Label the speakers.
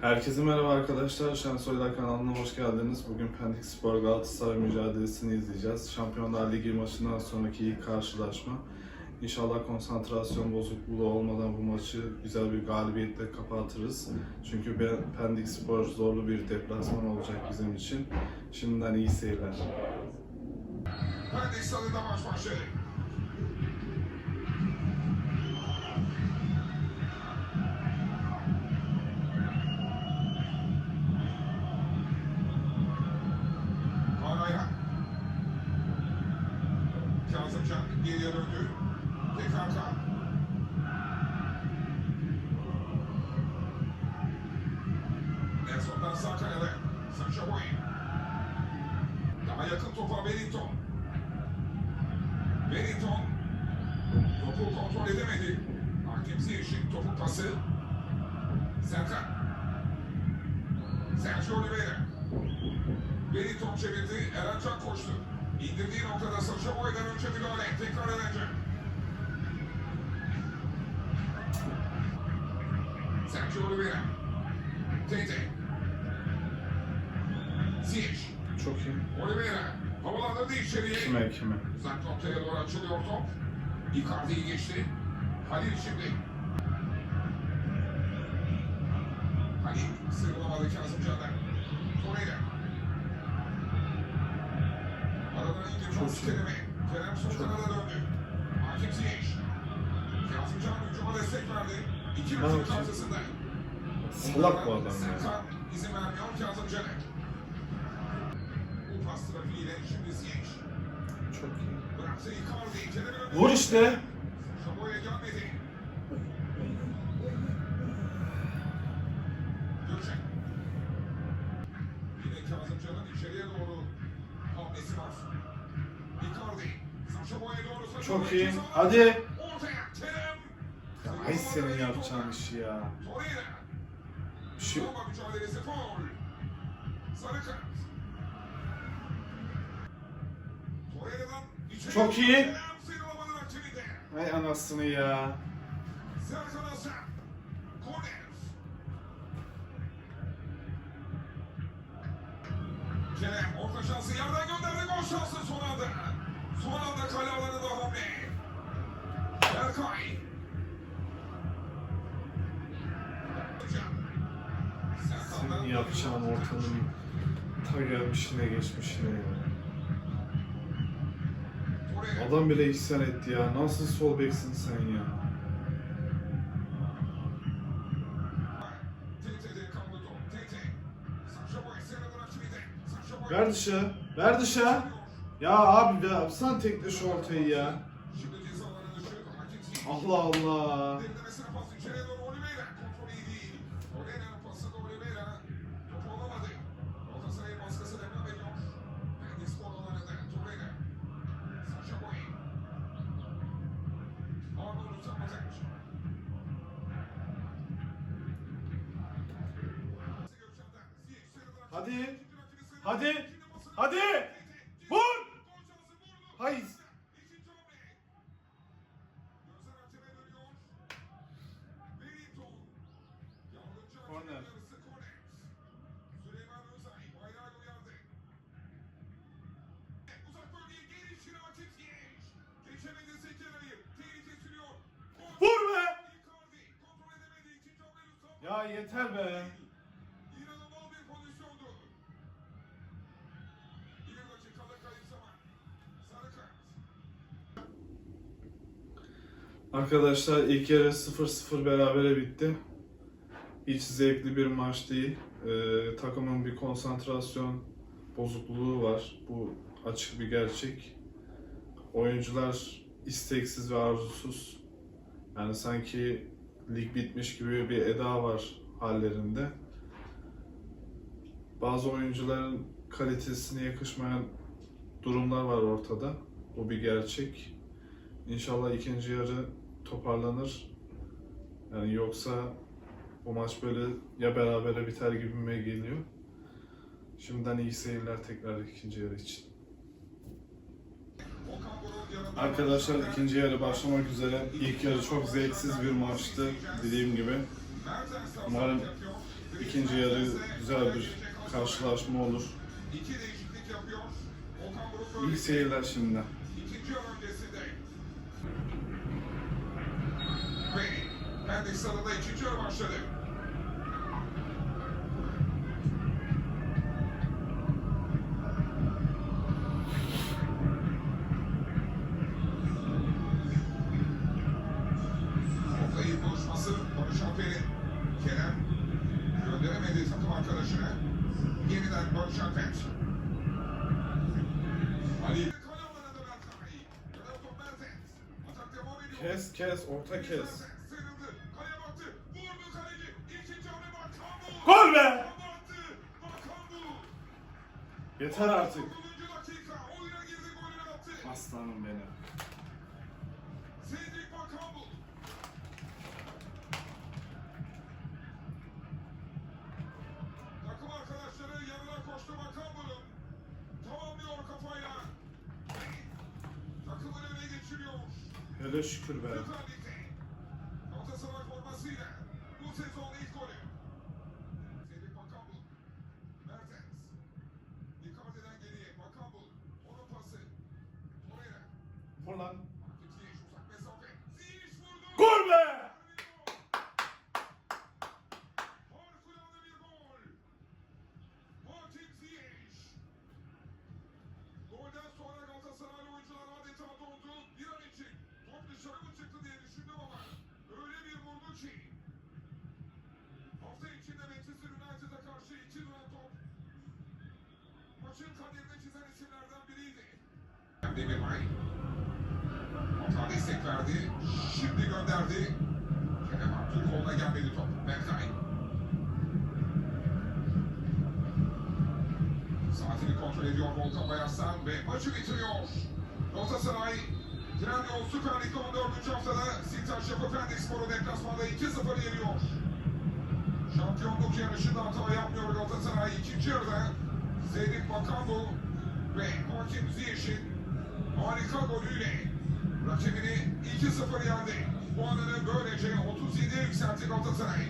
Speaker 1: Herkese merhaba arkadaşlar. Şensoylar kanalına hoş geldiniz. Bugün Pendik Spor Galatasaray mücadelesini izleyeceğiz. Şampiyonlar Ligi maçından sonraki ilk karşılaşma. İnşallah konsantrasyon bozukluğu olmadan bu maçı güzel bir galibiyetle kapatırız. Çünkü Pendik Spor zorlu bir deplasman olacak bizim için. Şimdiden iyi seyirler.
Speaker 2: Pendik başladı. Geriye döndü. Tekrar Kaan. Nelson'dan sağ kanada. Sacha Boey. Daha yakın topa Wellington. Wellington topu kontrol edemedi. Hakim Ziyech'in topu pası. Serkan. Sergio Oliveira. Wellington çevirdi. Eren Can koştu. İndirdiği noktada Sacha Boy'dan önce müdahale. Tekrar Can. Sergio Oliveira. Tete. Ziyech.
Speaker 1: Çok iyi.
Speaker 2: Oliveira. Havalandırdı içeriye.
Speaker 1: Kime kime?
Speaker 2: Uzak noktaya doğru açılıyor top. Icardi'yi geçti. Halil şimdi. Halil sıyrılamadı Kazımcan'dan. Torreira. İki
Speaker 1: Ne
Speaker 2: karşısında.
Speaker 1: Salak bu adam ya.
Speaker 2: İzin vermiyor Kazımcan'a. Bu pas trafiğiyle şimdi Ziyech.
Speaker 1: Çok iyi. Vur işte. Çok iyi. Hadi. Ya ay senin yapacağın işi ya. Şu
Speaker 2: içeri
Speaker 1: Çok iyi. Ay anasını ya.
Speaker 2: Kerem orta şansı yerden gönderdi. Gol şansı son anda. Son anda kale alanında hamle. Berkay.
Speaker 1: Senin yapacağın ortanın ta gelmişine geçmişine ya. Adam bile isyan etti ya. Nasıl sol beksin sen ya? Ver dışı. Ver dışı. Ya abi ya sen tekle şu ortayı ya. Allah Allah.
Speaker 2: Derinlemesine pas içeriye
Speaker 1: Ya yeter be.
Speaker 2: İnanılmaz bir pozisyondu. Bir dakikada kayıp zaman. Sarı kart.
Speaker 1: Arkadaşlar ilk yarı 0-0 berabere bitti. Hiç zevkli bir maç değil. Ee, takımın bir konsantrasyon bozukluğu var. Bu açık bir gerçek. Oyuncular isteksiz ve arzusuz. Yani sanki lig bitmiş gibi bir eda var hallerinde. Bazı oyuncuların kalitesine yakışmayan durumlar var ortada. Bu bir gerçek. İnşallah ikinci yarı toparlanır. Yani yoksa bu maç böyle ya berabere biter gibime geliyor. Şimdiden iyi seyirler tekrar ikinci yarı için. Arkadaşlar ikinci yarı başlamak üzere. İlk yarı çok zevksiz bir maçtı dediğim gibi.
Speaker 2: De
Speaker 1: Umarım. İkinci yarı güzel bir karşılaşma olur. İyi seyirler
Speaker 2: öncesinde. Ve Pendik Stadı'nda ikinci yarı başladı.
Speaker 1: Kes kes orta kes. Gol be! Yeter artık.
Speaker 2: 9. dakika. Oyuna girdi golünü attı.
Speaker 1: Aslanım benim. Hele şükür be.
Speaker 2: Karşı iki duran top. Maçın kaderini çizen isimlerden biriydi. Demirbay. Hata destek verdi. Şimdi gönderdi. Kerem Aktürkoğlu'na gelmedi top. Berkay. Saatini kontrol ediyor Volkan Bayaslan ve maçı bitiriyor. Galatasaray Trendyol Süper Lig'de 14. haftada Sintaş Yapı Pendik Sporu deplasmanda 2-0 yeniyor. Şampiyonluk yarışında hata yapmıyor Galatasaray. İkinci yarıda Zeynep Bakambu ve Hakim Ziyech'in harika golüyle rakibini 2-0 yendi. Puanını böylece 37'ye yükseltti Galatasaray.